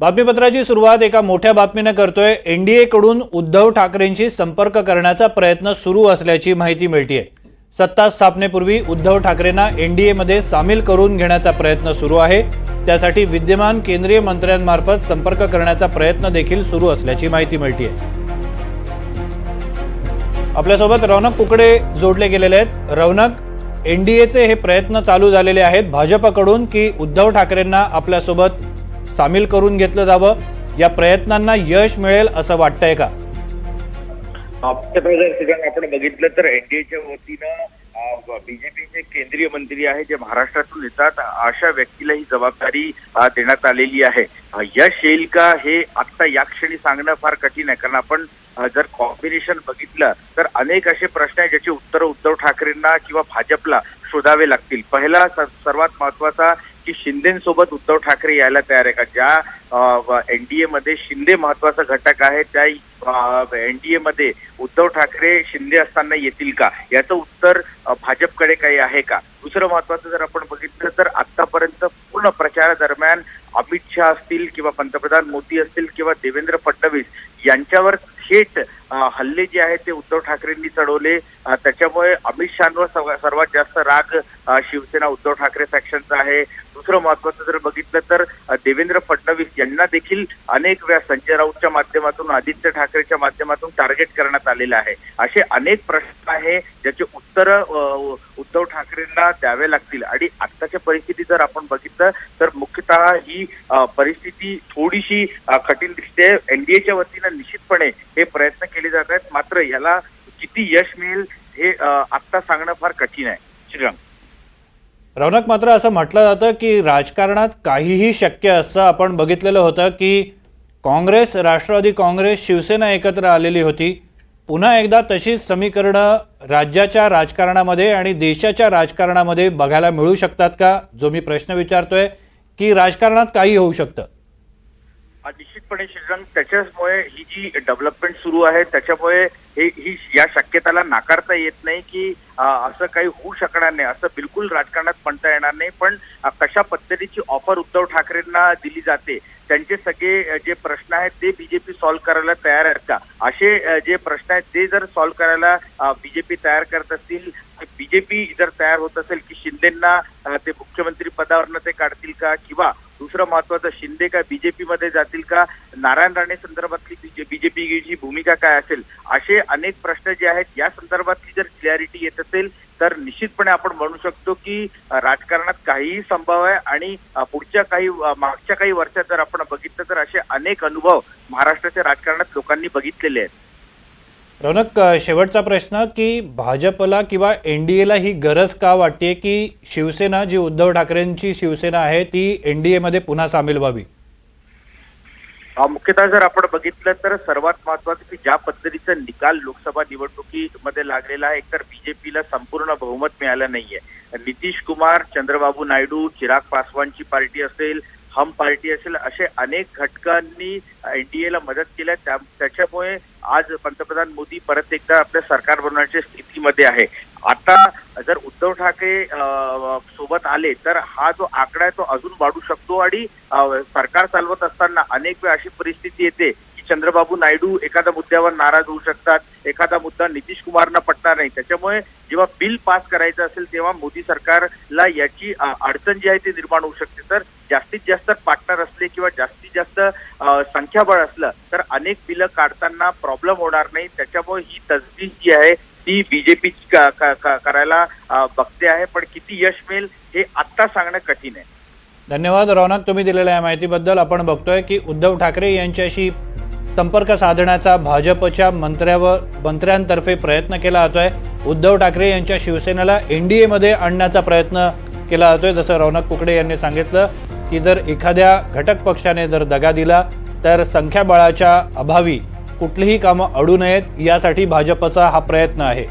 बातमीपत्राची सुरुवात एका मोठ्या बातमीनं करतोय. एनडीएकडून उद्धव ठाकरेंशी संपर्क करण्याचा प्रयत्न सुरू असल्याची माहिती मिळतीये. सत्ता स्थापनेपूर्वी उद्धव ठाकरेंना एनडीएमध्ये सामील करून घेण्याचा प्रयत्न सुरू आहे. त्यासाठी विद्यमान केंद्रीय मंत्र्यांमार्फत संपर्क करण्याचा प्रयत्न देखील सुरू असल्याची माहिती मिळतीये. आपल्यासोबत रौनक कुकडे जोडले गेलेले आहेत. रौनक एनडीएचे हे प्रयत्न चालू झालेले आहेत भाजपकडून की उद्धव ठाकरेंना आपल्यासोबत सामील करून घेतलं जावं या प्रयत्नांना यश मिळेल असं वाटतंय का? आपण बघितलं तर एनडीएच्या वतीनं बीजेपीचे केंद्रीय मंत्री आहे जे महाराष्ट्रातून येतात अशा व्यक्तीला ही जबाबदारी देण्यात आलेली आहे. यश येईल का हे आता या क्षणी सांगणं फार कठीण आहे. कारण आपण जर कॉम्बिनेशन बघितलं तर अनेक असे प्रश्न आहेत ज्याची उत्तरं उद्धव ठाकरेंना किंवा भाजपला शोधावे लागतील. पहिला सर्वात महत्त्वाचा की शिंदेसोबत उद्धव ठाकरे यायला तयार आहे का? ज्या एनडीए मध्ये शिंदे महत्त्वाचा घटक आहे त्या एनडीए मध्ये उद्धव ठाकरे शिंदे असताना येतील का? याचं उत्तर भाजपकडे काही आहे का? दुसरं महत्वाचं जर आपण बघितलं तर आतापर्यंत पूर्ण प्रचारादरम्यान अमित शहा असतील किंवा पंतप्रधान मोदी असतील किंवा देवेंद्र फडणवीस यांच्यावर थेट हल्ले जे आहेत ते उद्धव ठाकरेंनी चढवले. त्याच्यामुळे अमित शहावर सर्वात जास्त राग शिवसेना उद्धव ठाकरे फॅक्शनचा आहे. दुसरं महत्वाचं जर बघितलं तर देवेंद्र फडणवीस यांना देखील अनेक वेळा संजय राऊतच्या माध्यमातून आदित्य ठाकरेच्या माध्यमातून टार्गेट करण्यात आलेलं आहे. असे अनेक प्रश्न आहे ज्याचे उत्तर उद्धव ठाकरेंना द्यावे लागतील. आणि आत्ताच्या परिस्थिती जर आपण बघितलं तर मुख्यतः ही परिस्थिती थोडीशी कठीण दिसते एनडीएच्या वतीनं निश्चितपणे हे प्रयत्न केले जात आहेत. मात्र याला किती यश मिळेल हे आत्ता सांगणं फार कठीण आहे. श्रीराम. रौनक मात्र असं म्हटलं जातं की राजकारणात काहीही शक्य असं आपण बघितलेलं होतं की काँग्रेस राष्ट्रवादी काँग्रेस शिवसेना एकत्र आलेली होती. पुन्हा एकदा तशीच समीकरणं राज्याच्या राजकारणामध्ये आणि देशाच्या राजकारणामध्ये बघायला मिळू शकतात का? जो मी प्रश्न विचारतोय की राजकारणात काही होऊ शकतं. निश्चितपणे श्रीरंग त्याच्यामुळे ही जी डेव्हलपमेंट सुरू आहे त्याच्यामुळे हे ही या शक्यताला नाकारता येत नाही की असं काही होऊ शकणार नाही असं बिलकुल राजकारणात म्हणता येणार नाही. पण कशा पद्धतीची ऑफर उद्धव ठाकरेंना दिली जाते त्यांचे सगळे जे प्रश्न आहेत ते बीजेपी सॉल्व्ह करायला तयार आहेत का? असे जे प्रश्न आहेत ते जर सॉल्व्ह करायला बीजेपी तयार करत असतील बीजेपी जर तयार होत असेल की शिंदेना ते मुख्यमंत्री पदावरनं ते काढतील का? किंवा दुसरं महत्वाचं शिंदे काय बीजेपीमध्ये जातील का? नारायण राणे संदर्भातली बीजेपीची भूमिका काय असेल? असे अनेक प्रश्न जे आहेत या संदर्भातली जर क्लॅरिटी येत असेल तर निश्चितपणे आपण म्हणू शकतो की राजकारणात काहीही संभव आहे आणि पुढच्या काही मागच्या काही वर्षात जर आपण बघितलं तर असे अनेक अनुभव महाराष्ट्राच्या राजकारणात लोकांनी बघितलेले आहेत. रौनक शेवटचा प्रश्न की भाजपला किंवा एन डी एला ही गरज का वाटते की शिवसेना जी उद्धव ठाकरेंची शिवसेना आहे ती एन डी एमध्ये पुन्हा सामील व्हावी? मुख्यतः जर आपण बघितलं तर सर्वात महत्वाचं की ज्या पद्धतीचा निकाल लोकसभा निवडणुकीमध्ये लागलेला आहे एकतर बीजेपीला संपूर्ण बहुमत मिळालं नाहीये. नितीश कुमार चंद्रबाबू नायडू चिराग पासवानची पार्टी असेल हम पार्टी असेल असे अनेक घटकांनी एनडीएला मदत केल्या त्या त्याच्यामुळे आज पंतप्रधान मोदी परत एकदा आपल्या सरकार बनवण्याच्या स्थितीमध्ये आहे. आता जर उद्धव ठाकरे सोबत आले तर हा जो आकडा आहे तो अजून वाढू शकतो आणि सरकार चालवत असताना अनेक वेळा अशी परिस्थिती येते चंद्रबाबू नायडू एखाद्या मुद्द्यावर नाराज होऊ शकतात एखादा मुद्दा नितीश कुमारना पटणार नाही. त्याच्यामुळे जेव्हा बिल पास करायचं असेल तेव्हा मोदी सरकारला याची अडचण जी आहे ती निर्माण होऊ शकते. तर जास्तीत जास्त पार्टनर असले किंवा जास्तीत जास्त संख्याबळ असलं तर अनेक बिलं काढताना प्रॉब्लेम होणार नाही. त्याच्यामुळे ही तजवीज जी आहे ती बीजेपी करायला बघते आहे. पण किती यश मिळेल हे आत्ता सांगणं कठीण आहे. धन्यवाद रौनक. तुम्ही दिलेल्या या माहितीबद्दल आपण बघतोय की उद्धव ठाकरे यांच्याशी संपर्क साधण्याचा भाजपच्या मंत्र्यावर मंत्र्यांतर्फे प्रयत्न केला जातोय. उद्धव ठाकरे यांच्या शिवसेनेला एनडीएमध्ये आणण्याचा प्रयत्न केला जातोय जसं रौनक कुकडे यांनी सांगितलं की जर एखाद्या घटक पक्षाने जर दगा दिला तर संख्याबळाच्या अभावी कुठलीही कामं अडू नयेत यासाठी भाजपचा हा प्रयत्न आहे.